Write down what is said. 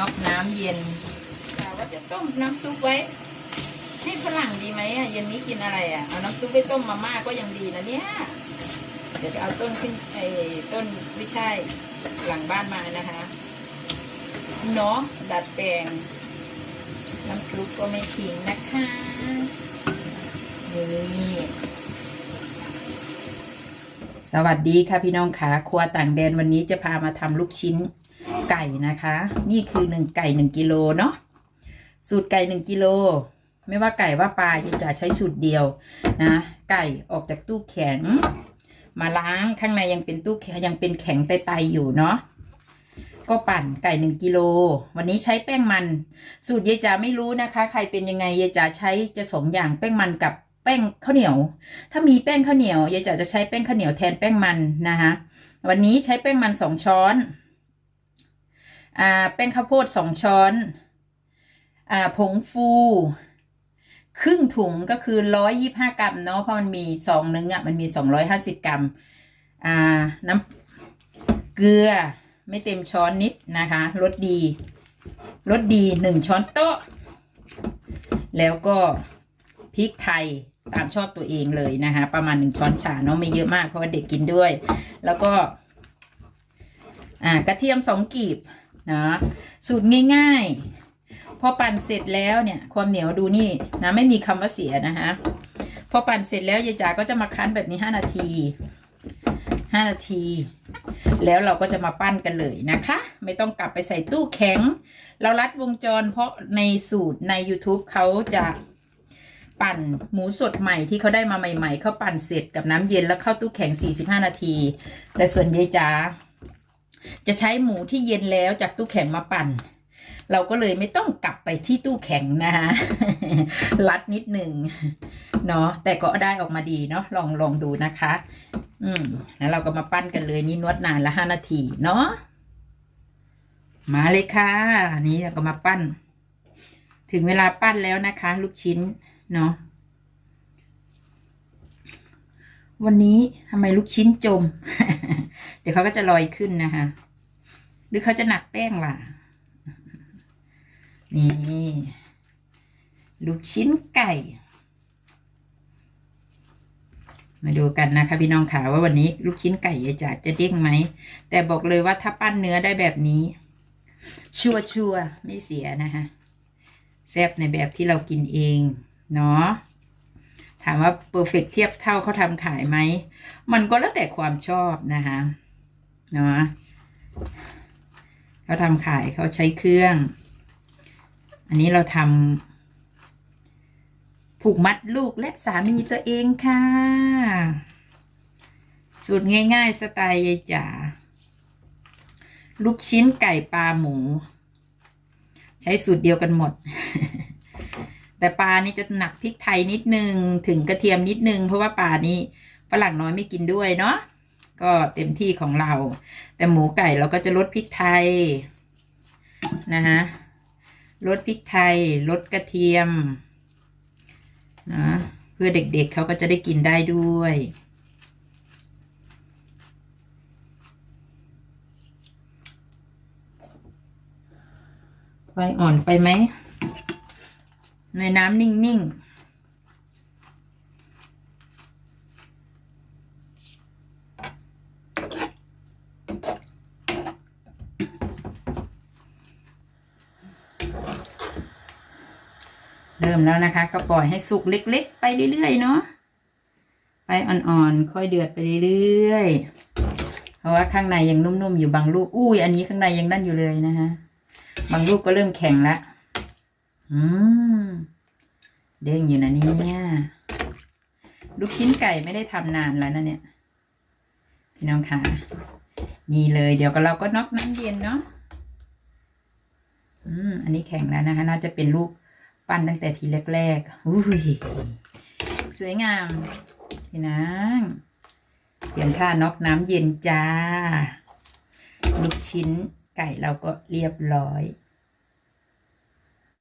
น็อกน้ำเย็นกะว่าจะต้มน้ำซุปไว้ ให้ฝรั่งดีไหมอะเย็นนี้กินอะไรอะเอาน้ำซุปไปต้มมาม่าก็ยังดีนะเนี่ยเดี๋ยวจะเอาต้นขึ้นไอ้ต้นไม่ใช่หลังบ้านมานะคะเนาะดัดแปลงน้ำซุปก็ไม่ทิ้งนะคะนี่สวัสดีค่ะพี่น้องขาครัวต่างแดนวันนี้จะพามาทำลูกชิ้น ไก่นะคะ นี่คือหนึ่งไก่หนึ่งกิโลเนาะสูตรไก่หนึ่งกิโลไม่ว่าไก่ว่าปลาจะใช้สูตรเดียวนะ ไก่ออกจากตู้แข็ง มาล้างข้างในยังเป็นตู้แข็งยังเป็นแข็งไตๆอยู่เนาะก็ปั่นไก่หนึ่งกิโล วันนี้ใช้แป้งมัน สูตรยายจ๋าไม่รู้นะคะ ใครเป็นยังไงยายจ๋าใช้จะสองอย่างแป้งมันกับแป้งข้าวเหนียว ถ้ามีแป้งข้าวเหนียวยายจ๋าจะใช้แป้งข้าวเหนียวแทนแป้งมันนะคะวันนี้ใช้แป้งมันสองช้อน อ่าแป้งข้าวโพดสองช้อนอ่าผงฟู ครึ่งถุงก็คือร้อยยี่ห้ากรัมเนาะเพราะมันมีซองนึงอะมันมีสองร้อยห้าสิบกรัมอ่าน้ำเกลือไม่เต็มช้อนนิดนะคะรสดีรสดีหนึ่งช้อนโต๊ะ แล้วก็พริกไทยตามชอบตัวเองเลยนะคะ ประมาณหนึ่งช้อนชาเนาะไม่เยอะมากเพราะว่าเด็กกินด้วย แล้วก็ อ่ากระเทียมสองกีบ นะสูตรง่ายๆ พอปั่นเสร็จแล้วเนี่ย ความเหนียวดูนี่นะไม่มีคำว่าเสียนะคะพอปั่นเสร็จแล้วยายจ๋าก็จะมาคั้นแบบนี้ห้านาทีห้านาที แล้วเราก็จะมาปั้นกันเลยนะคะ ไม่ต้องกลับไปใส่ตู้แข็ง เรารัดวงจรเพราะในสูตรใน YouTube เขาจะปั่นหมูสดใหม่ที่เขาได้มาใหม่ ๆ เขาปั่นเสร็จกับน้ำเย็นแล้วเข้าตู้แข็ง 45 นาที แต่ส่วนยายจ๋า จะใช้หมูที่เย็นแล้วจากตู้แข็งมาปั่น เราก็เลยไม่ต้องกลับไปที่ตู้แข็งนะคะรัดนิดหนึ่งเนาะแต่ก็ได้ออกมาดีเนาะลองลองดูนะคะ อืมแล้วเราก็มาปั้นกันเลยนี่นวดนานละห้านาทีเนาะมาเลยค่ะนนี้เราก็มาปั้น ถึงเวลาปั้นแล้วนะคะ ลูกชิ้นเนาะวันนี้ทำไมลูกชิ้นจม เดี๋ยวเขาก็จะลอยขึ้นนะคะ หรือเขาจะหนักแป้งว่ะ นี่ ลูกชิ้นไก่ มาดูกันนะคะพี่น้องขาว่าวันนี้ ลูกชิ้นไก่ยายจ๋าจะเด้งไหม แต่บอกเลยว่าถ้าปั้นเนื้อได้แบบนี้ ชัวชัวร์ๆไม่เสียนะคะแซ่บในแบบที่เรากินเองเนาะถามว่าเ e อร์เฟกเทียบเท่าเขาทำขายไหม มันก็แล้วแต่ความชอบนะคะ นาะเขาทำขายเขาใช้เครื่อง อันนี้เราทำผูกมัดลูกและสามีตัวเองค่ะ สูตรง่าย ๆ สไตล์ยายจ๋าลูกชิ้นไก่ปลาหมู ใช้สูตรเดียวกันหมด แต่ปลานี่จะหนักพริกไทยนิดนึง ถึงกระเทียมนิดนึง เพราะว่าปลานี่ฝรั่งน้อยไม่กินด้วยเนาะ ก็เต็มที่ของเรา แต่หมูไก่เราก็จะลดพริกไทยนะฮะลดพริกไทยลดกระเทียมนะเพื่อเด็กๆเเขาก็จะได้กินได้ด้วย ไฟอ่อนไปไหมในน้ำนิ่งๆ เริ่มแล้วนะคะ ก็ปล่อยให้สุกเล็ก ๆ ไปเรื่อยๆเนาะไฟอ่อนๆค่อยเดือดไปเรื่อยๆเพราะว่าข้างในยังนุ่มๆอยู่บางลูกอุ้ยอันนี้ข้างในยังนั่นอยู่เลยนะคะบางลูกก็เริ่มแข็งล้วอืมเด้งอยู่นะเนี่ยลูกชิ้นไก่ไม่ได้ทำนานแล้วนะเนี่ยพี่น้องค่ะนี่เลยเดี๋ยวก็เราก็น็อกน้ำเย็นเนาะอืมอันนี้แข็งแล้วนะคะ น่าจะเป็นลูก ปั้นตั้งแต่ทีแรกๆอุ้ยสวยงามพี่นางเตรียมท่าน็อกน้ำเย็นจ้า ลูกชิ้นไก่เราก็เรียบร้อย